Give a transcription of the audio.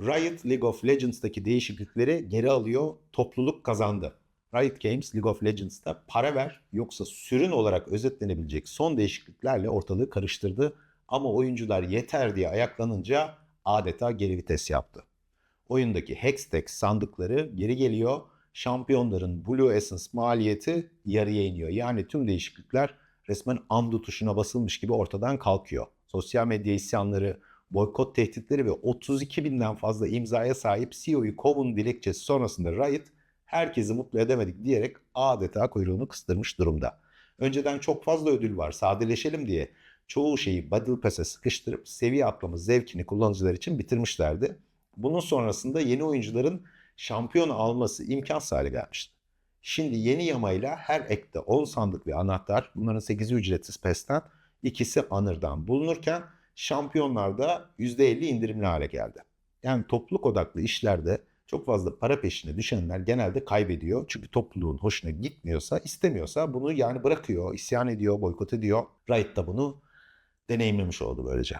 Riot League of Legends'taki değişiklikleri geri alıyor, topluluk kazandı. Riot Games League of Legends'ta para ver yoksa sürün olarak özetlenebilecek son değişikliklerle ortalığı karıştırdı. Ama oyuncular yeter diye ayaklanınca adeta geri vites yaptı. Oyundaki Hextech sandıkları geri geliyor. Şampiyonların Blue Essence maliyeti yarıya iniyor. Yani tüm değişiklikler resmen undo tuşuna basılmış gibi ortadan kalkıyor. Sosyal medya isyanları, boykot tehditleri ve 32 binden fazla imzaya sahip CEO'yu kovun dilekçesi sonrasında Riot herkesi mutlu edemedik diyerek adeta kuyruğunu kıstırmış durumda. Önceden çok fazla ödül var sadeleşelim diye çoğu şeyi Battle Pass'e sıkıştırıp seviye atlama zevkini kullanıcılar için bitirmişlerdi. Bunun sonrasında yeni oyuncuların şampiyon alması imkansız hale gelmişti. Şimdi yeni yamayla her ekte 10 sandık ve anahtar bunların 8'i ücretsiz PES'ten ikisi Anır'dan bulunurken şampiyonlarda %50 indirimli hale geldi. Yani topluluk odaklı işlerde çok fazla para peşine düşenler genelde kaybediyor. Çünkü topluluğun hoşuna gitmiyorsa, istemiyorsa bunu yani bırakıyor, isyan ediyor, boykot ediyor. Riot da bunu deneyimlemiş oldu böylece.